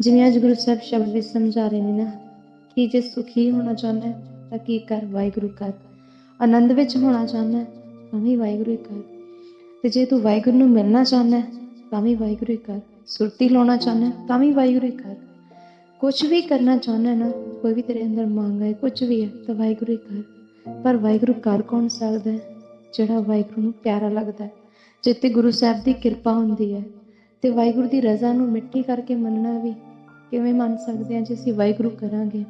ਜਿਵੇਂ ਅੱਜ ਗੁਰੂ ਸਾਹਿਬ ਸ਼ਬਦ ਵਿੱਚ ਸਮਝਾ ਰਹੇ ਨੇ ਨਾ, ਕਿ ਜੇ ਸੁਖੀ ਹੋਣਾ ਚਾਹੁੰਦਾ ਹੈ, ਤਾਂ ਕੀ ਕਰ ਵਾਹਿਗੁਰੂ ਕਰ ਆਨੰਦ ਵਿੱਚ ਹੋਣਾ ਚਾਹੁੰਦਾ ਹੈ, ਤਾਂ ਵੀ ਵਾਹਿਗੁਰੂ ਕਰ ਤੇ ਜੇ ਤੂੰ ਵਾਹਿਗੁਰੂ ਨੂੰ ਮਿਲਣਾ ਚਾਹੁੰਦਾ ਹੈ, ਤਾਂ ਵੀ ਵਾਹਿਗੁਰੂ ਕਰ ਸੁਰਤੀ ਲਾਉਣਾ ਚਾਹੁੰਦਾ ਤਾਂ ਵੀ ਵਾਹਿਗੁਰੂ ਕਰ ਕੁਝ ਵੀ ਕਰਨਾ ਚਾਹੁੰਦਾ ਨਾ, ਕੋਈ ਵੀ ਤੇਰੇ ਅੰਦਰ ਮੰਗ ਹੈ ਕੁਝ ਵੀ ਹੈ, ਤਾਂ ਵਾਹਿਗੁਰੂ ਕਰ ਪਰ ਵਾਹਿਗੁਰੂ ਕਰ ਕੌਣ ਸਕਦਾ ਹੈ? ਜਿਹੜਾ ਵਾਹਿਗੁਰੂ ਨੂੰ ਪਿਆਰਾ ਲੱਗਦਾ ਹੈ। ਜਿੱਤੇ ਗੁਰੂ ਸਾਹਿਬ ਦੀ ਕਿਰਪਾ ਹੁੰਦੀ ਹੈ, ਤੇ ਵਾਹਿਗੁਰੂ ਦੀ ਰਜ਼ਾ ਨੂੰ ਮਿੱਠੀ ਕਰਕੇ ਮੰਨਣਾ ਵੀ ਕਿਵੇਂ ਮੰਨ ਸਕਦੇ ਹਾਂ ਜੇ ਅਸੀਂ ਵਾਹਿਗੁਰੂ ਕਰਾਂਗੇ?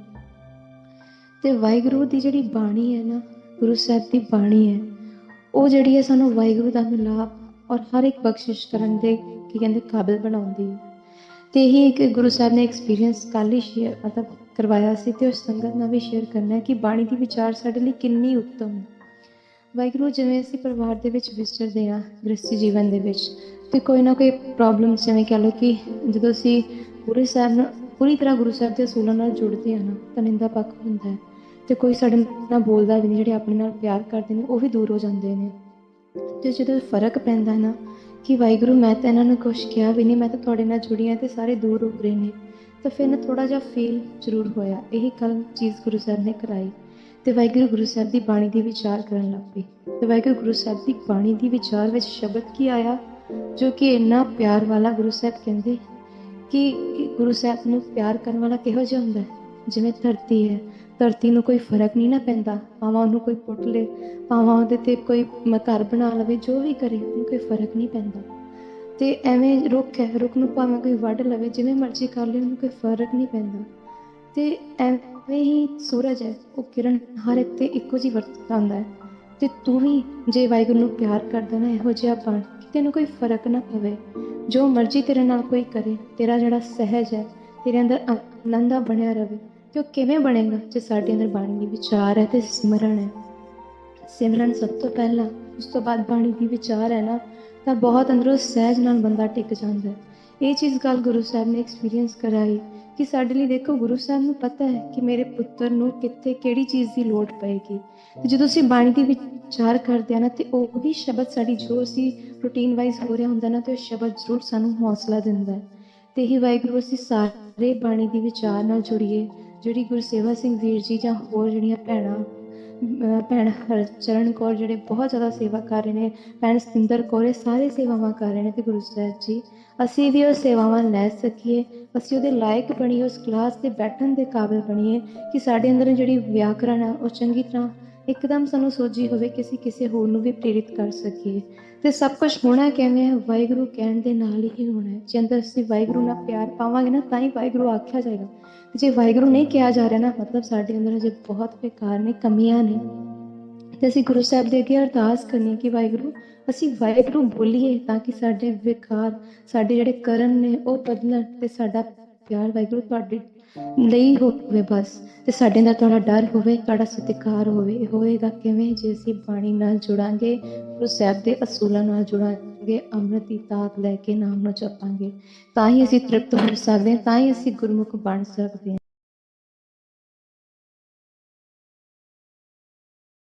ਤੇ ਵਾਹਿਗੁਰੂ ਦੀ ਜਿਹੜੀ ਬਾਣੀ ਹੈ ਨਾ, ਗੁਰੂ ਸਾਹਿਬ ਦੀ ਬਾਣੀ ਹੈ, ਉਹ ਜਿਹੜੀ ਹੈ ਸਾਨੂੰ ਵਾਹਿਗੁਰੂ ਦਾ ਮਿਲਾਪ ਔਰ ਹਰ ਇੱਕ ਬਖਸ਼ਿਸ਼ ਕਰਨ ਦੇ, ਕੀ ਕਹਿੰਦੇ, ਕਾਬਿਲ ਬਣਾਉਂਦੀ ਹੈ। ਤੇ ਇਹੀ ਇੱਕ ਗੁਰੂ ਸਾਹਿਬ ਨੇ ਐਕਸਪੀਰੀਅੰਸ ਕੱਲ੍ਹ ਹੀ ਸ਼ੇਅਰ ਮਤਲਬ ਕਰਵਾਇਆ ਸੀ ਤੇ ਉਸ ਸੰਗਤ ਨਾਲ ਵੀ ਸ਼ੇਅਰ ਕਰਨਾ ਕਿ ਬਾਣੀ ਦੀ ਵਿਚਾਰ ਸਾਡੇ ਲਈ ਕਿੰਨੀ ਉੱਤਮ ਹੈ। ਵਾਹਿਗੁਰੂ, ਜਿਵੇਂ ਅਸੀਂ ਪਰਿਵਾਰ ਦੇ ਵਿੱਚ ਵਿਚਰਦੇ ਹਾਂ ਗ੍ਰਸਤੀ ਜੀਵਨ ਦੇ ਵਿੱਚ, ਤੇ ਕੋਈ ਨਾ ਕੋਈ ਪ੍ਰੋਬਲਮ ਜਿਵੇਂ ਕਹ ਲਓ ਕਿ ਜਦੋਂ ਅਸੀਂ ਪੂਰੇ ਸਾਹਿਬ ਨਾਲ ਪੂਰੀ ਤਰ੍ਹਾਂ ਗੁਰੂ ਸਾਹਿਬ ਦੇ ਅਸੂਲਾਂ ਨਾਲ ਜੁੜਦੇ ਹਾਂ ਨਾ, ਤਾਂ ਨਿੰਦਾ ਪੱਖ ਹੁੰਦਾ ਹੈ। ਤੇ ਕੋਈ ਸਾਡੇ ਨਾਲ ਬੋਲਦਾ ਵੀ ਨਹੀਂ, ਜਿਹੜੇ ਆਪਣੇ ਨਾਲ ਪਿਆਰ ਕਰਦੇ ਨੇ, ਉਹ ਵੀ ਦੂਰ ਹੋ ਜਾਂਦੇ ਨੇ। ਤੇ ਜਦੋਂ ਫ਼ਰਕ ਪੈਂਦਾ ਨਾ, ਕਿ ਵਾਹਿਗੁਰੂ, ਮੈਂ ਤਾਂ ਇਹਨਾਂ ਨੂੰ ਕੁਛ ਕਿਹਾ ਵੀ ਨਹੀਂ, ਮੈਂ ਤਾਂ ਤੁਹਾਡੇ ਨਾਲ ਜੁੜੀ ਹਾਂ ਤੇ ਸਾਰੇ ਦੂਰ ਹੋ ਰਹੇ ਨੇ, ਤਾਂ ਫਿਰ ਨਾ ਥੋੜਾ ਜਿਹਾ ਫੀਲ ਜ਼ਰੂਰ ਹੋਇਆ। ਇਹੀ ਕੱਲ ਚੀਜ਼ ਗੁਰੂ ਸਾਹਿਬ ਨੇ ਕਰਾਈ। ਤੇ ਵਾਹਿਗੁਰੂ ਗੁਰੂ ਸਾਹਿਬ ਦੀ ਬਾਣੀ ਦੀ ਵਿਚਾਰ ਕਰਨ ਲੱਗ ਪਈ ਤੇ ਵਾਹਿਗੁਰੂ ਗੁਰੂ ਸਾਹਿਬ ਦੀ ਬਾਣੀ ਦੀ ਵਿਚਾਰ ਵਿੱਚ ਸ਼ਬਦ ਕੀ ਆਇਆ? ਜੋ ਕਿ ਇੰਨਾ ਪਿਆਰ ਵਾਲਾ ਗੁਰੂ ਸਾਹਿਬ ਕਹਿੰਦੇ ਕਿ ਗੁਰੂ ਸਾਹਿਬ ਨੂੰ ਪਿਆਰ ਕਰਨ ਵਾਲਾ ਕਿਹੋ ਜਿਹਾ ਹੁੰਦਾ ਹੈ? ਜਿਵੇਂ ਧਰਤੀ ਹੈ, ਧਰਤੀ ਨੂੰ ਕੋਈ ਫ਼ਰਕ ਨਹੀਂ ਨਾ ਪੈਂਦਾ। ਭਾਵੇਂ ਉਹਨੂੰ ਕੋਈ ਪੁੱਟ ਲੇ, ਭਾਵੇਂ ਉਹਦੇ ਤੇ ਕੋਈ ਘਰ ਬਣਾ ਲਵੇ, ਜੋ ਵੀ ਕਰੇ, ਉਹਨੂੰ ਕੋਈ ਫ਼ਰਕ ਨਹੀਂ ਪੈਂਦਾ। ਤੇ ਐਵੇਂ ਰੁੱਖ ਹੈ, ਰੁੱਖ ਨੂੰ ਭਾਵੇਂ ਕੋਈ ਵੱਢ ਲਵੇ, ਜਿਵੇਂ ਮਰਜ਼ੀ ਕਰ ਲੇ, ਉਹਨੂੰ ਕੋਈ ਫ਼ਰਕ ਨਹੀਂ ਪੈਂਦਾ। ਤੇ ਐਵੇਂ ਹੀ ਸੂਰਜ ਹੈ, ਉਹ ਕਿਰਨ ਹਰ ਇੱਕ ਤੇ ਇੱਕੋ ਜਿਹੀ ਵਰਤਦਾ ਹੈ। ਤੇ ਤੂੰ ਵੀ ਜੇ ਵਾਹਿਗੁਰੂ ਨੂੰ ਪਿਆਰ ਕਰਦਾ ਨਾ, ਇਹੋ ਜਿਹਾ ਬਣ ਕਿ ਤੈਨੂੰ ਕੋਈ ਫ਼ਰਕ ਨਾ ਪਵੇ। ਜੋ ਮਰਜ਼ੀ ਤੇਰੇ ਨਾਲ ਕੋਈ ਕਰੇ, ਤੇਰਾ ਜਿਹੜਾ ਸਹਿਜ ਹੈ, ਤੇਰੇ ਅੰਦਰ ਆਨੰਦਾ ਬਣਿਆ ਰਵੇ, ਤੇ ਉਹ ਕਿਵੇਂ ਬਣੇਗਾ, ਜੇ ਸਾਡੇ ਅੰਦਰ ਬਾਣੀ ਦੀ ਵਿਚਾਰ ਹੈ ਤੇ ਸਿਮਰਨ ਹੈ? ਸਿਮਰਨ ਸਭ ਤੋਂ ਪਹਿਲਾਂ, ਉਸ ਤੋਂ ਬਾਅਦ ਬਾਣੀ ਦੀ ਵਿਚਾਰ ਹੈ ਨਾ, ਤਾਂ ਬਹੁਤ ਅੰਦਰੋਂ ਸਹਿਜ ਨਾਲ ਬੰਦਾ ਟਿਕ ਜਾਂਦਾ ਹੈ। ਇਹ ਚੀਜ਼ ਗੱਲ ਗੁਰੂ ਸਾਹਿਬ ਨੇ ਐਕਸਪੀਰੀਅੰਸ ਕਰਾਈ ਕਿ ਸਾਡੇ ਲਈ ਦੇਖੋ ਗੁਰੂ ਸਾਹਿਬ ਨੂੰ ਪਤਾ ਹੈ ਕਿ ਮੇਰੇ ਪੁੱਤਰ ਨੂੰ ਕਿੱਥੇ ਕਿਹੜੀ ਚੀਜ਼ ਦੀ ਲੋੜ ਪਏਗੀ। ਤੇ ਜਦੋਂ ਅਸੀਂ ਬਾਣੀ ਦੇ ਵਿਚਾਰ ਕਰਦੇ ਆ ਨਾ, ਤੇ ਉਹ ਹੀ ਸ਼ਬਦ ਸਾਡੀ ਜੋ ਅਸੀਂ ਰੂਟੀਨ ਵਾਈਜ਼ ਹੋ ਰਿਹਾ ਹੁੰਦਾ ਨਾ, ਤੇ ਉਹ ਸ਼ਬਦ ਜ਼ਰੂਰ ਸਾਨੂੰ ਹੌਸਲਾ ਦਿੰਦਾ ਹੈ। ਤੇ ਹੀ ਵਾਹਿਗੁਰੂ, ਅਸੀਂ ਸਾਰੇ ਬਾਣੀ ਦੀ ਵਿਚਾਰ ਨਾਲ ਜੁੜੀਏ। ਜਿਹੜੀ ਗੁਰਸੇਵਾ ਸਿੰਘ ਵੀਰ ਜੀ ਜਾਂ ਹੋਰ ਜਿਹੜੀਆਂ ਭੈਣਾਂ ਭੈਣ ਹਰਚਰਨ ਕੌਰ ਜਿਹੜੇ ਬਹੁਤ ਜ਼ਿਆਦਾ ਸੇਵਾ ਕਰ ਰਹੇ ਨੇ, ਭੈਣ ਸਤਿੰਦਰ ਕੌਰ, ਇਹ ਸਾਰੇ ਸੇਵਾਵਾਂ ਕਰ ਰਹੇ ਨੇ ਤੇ ਗੁਰੂ ਸਾਹਿਬ ਜੀ, ਅਸੀਂ ਵੀ ਉਹ ਸੇਵਾਵਾਂ ਲੈ ਸਕੀਏ। ਅਸੀਂ ਉਹਦੇ ਲਾਇਕ ਬਣੀਏ, ਉਸ ਕਲਾਸ ਤੇ ਬੈਠਣ ਦੇ ਕਾਬਿਲ ਬਣੀਏ ਕਿ ਸਾਡੇ ਅੰਦਰ ਜਿਹੜੀ ਵਿਆਕਰਣ ਆ, ਉਹ ਚੰਗੀ ਤਰ੍ਹਾਂ ਇੱਕਦਮ ਸਾਨੂੰ ਸੋਝੀ ਹੋਵੇ ਕਿ ਅਸੀਂ ਕਿਸੇ ਹੋਰ ਨੂੰ ਵੀ ਪ੍ਰੇਰਿਤ ਕਰ ਸਕੀਏ। ਤੇ ਸਭ ਕੁਝ ਹੋਣਾ ਕਿਵੇਂ ਹੈ ਵਾਹਿਗੁਰੂ ਕਹਿਣ ਦੇ ਨਾਲ ਹੀ ਹੋਣਾ ਹੈ। ਜੇ ਅੰਦਰ ਅਸੀਂ ਵਾਹਿਗੁਰੂ ਨਾਲ ਪਿਆਰ ਪਾਵਾਂਗੇ ਨਾ, ਤਾਂ ਹੀ ਵਾਹਿਗੁਰੂ ਆਖਿਆ ਜਾਏਗਾ। ਜੇ ਵਾਹਿਗੁਰੂ ਨਹੀਂ ਕਿਹਾ ਜਾ ਰਿਹਾ ਨਾ, ਮਤਲਬ ਸਾਡੇ ਅੰਦਰ ਅਜੇ ਬਹੁਤ ਬੇਕਾਰ ਨੇ, ਕਮੀਆਂ ਨੇ। ਤੇ ਅਸੀਂ ਗੁਰੂ ਸਾਹਿਬ ਦੇ ਅੱਗੇ ਅਰਦਾਸ ਕਰਨੀ ਕਿ ਵਾਹਿਗੁਰੂ, ਅਸੀਂ ਵਾਹਿਗੁਰੂ ਬੋਲੀਏ ਤਾਂ ਕਿ ਸਾਡੇ ਵਿਕਾਰ, ਸਾਡੇ ਜਿਹੜੇ ਕਰਨ ਨੇ ਉਹ ਬਦਲਣ ਤੇ ਸਾਡਾ ਪਿਆਰ ਵਾਹਿਗੁਰੂ ਤੁਹਾਡੇ ਲਈ ਹੋਵੇ ਬਸ ਤੇ ਸਾਡੇ ਨਾਲ ਤੁਹਾਡਾ ਡਰ ਹੋਵੇ, ਤੁਹਾਡਾ ਸਤਿਕਾਰ ਹੋਵੇ ਇਹ ਹੋਏਗਾ ਕਿਵੇਂ ਜੇ ਅਸੀਂ ਬਾਣੀ ਨਾਲ ਜੁੜਾਂਗੇ, ਗੁਰੂ ਸਾਹਿਬ ਦੇ ਅਸੂਲਾਂ ਨਾਲ ਜੁੜਾਂਗੇ, ਅੰਮ੍ਰਿਤ ਦੀ ਤਾਕ ਲੈ ਕੇ ਨਾਮ ਨੂੰ ਜਪਾਂਗੇ ਤਾਂ ਹੀ ਅਸੀਂ ਤ੍ਰਿਪਤ ਹੋ ਸਕਦੇ ਹਾਂ, ਤਾਂ ਹੀ ਅਸੀਂ ਗੁਰਮੁਖ ਬਣ ਸਕਦੇ ਹਾਂ।